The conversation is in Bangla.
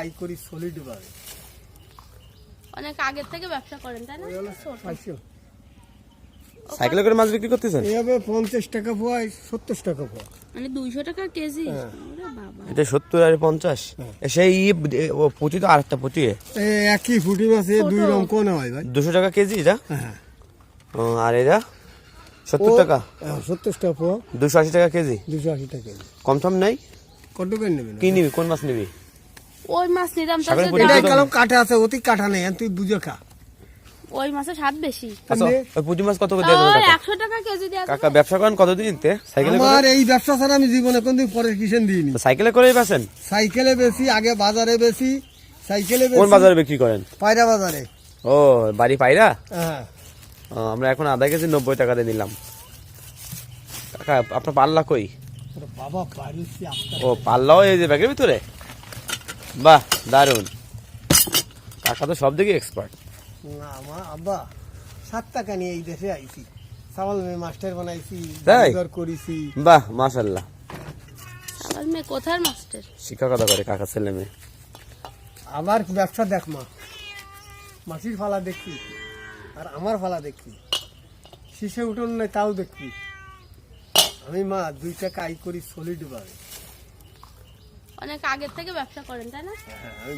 আই করি সলিড ভাবে। অনেক আগের থেকে ব্যবসা করেন তাই না? সাইকেলে করে মাছ বিক্রি করতেছেন? এইভাবে পঞ্চাশ টাকা পোয়া সত্তর টাকা পোয়া মানে দুইশো টাকা কেজি? হ্যাঁ। বাবা। এটা সত্তর আর পঞ্চাশ? এ সেই ই ও পুঁতি তো আরেকটা এই একই ফুটি মাছে দুই রকম কোন হয় ভাই? দুশো টাকা কেজি এটা? হ্যাঁ। আর এটা? সত্তর টাকা? সত্তর টাকা পোয়া। দুশো আশি টাকা কেজি? দুশো আশি টাকা কম সম নাই? কত করে নেবেন কি নিবি? কোন মাছ নিবি? ওই মাছ নিলাম? কালাম কাটা আছে অতি কাটা নেই তুই বুঝে খা। ওই মাছের স্বাদ বেশি। আচ্ছা ওই পুঁটি মাছ কত করে দিয়ে দেবো ওই কাকা? একশো টাকা কেজি দেওয়া কাকা ব্যবসা করেন কতদিন তে সাইকেলে আমার এই ব্যবসা ছাড়া আমি জীবনে কোনদিন পরে দিইনি। সাইকেলে করেই সাইকেলে বেশি আগে বাজারে বেশি সাইকেলে কোন বাজারে বিক্রি করেন? পায়রা বাজারে। ও বাড়ি পাইরা হ্যাঁ। আমরা এখন আধা কেজি নব্বই টাকা দিয়ে নিলাম। কাকা আপনার পাল্লা কই? বাবা ও পাল্লাও এই যে ব্যাগের ভিতরে? বাহ দারুণ কাকা তো সব দিকে এক্সপার্ট না আমার আব্বা সাত টাকা নিয়ে এই দেশে আইছি। সামাল মেয়ে মাস্টার বানাইছি তাই? করেছি। বাহ মাশাল্লাহ। আমার মেয়ে কোথার মাস্টার? শিক্ষকতা করে কাকা ছেলে মেয়ে। আমার ব্যবসা দেখ মা। মাসির ফালা দেখছি আর আমার ফালা দেখছি। শীষে উঠোন নাই তাও দেখবি আমি মা দুই টাকা আই করি সলিড ভাবে। অনেক আগের থেকে ব্যবসা করেন তাই না? হ্যাঁ আমি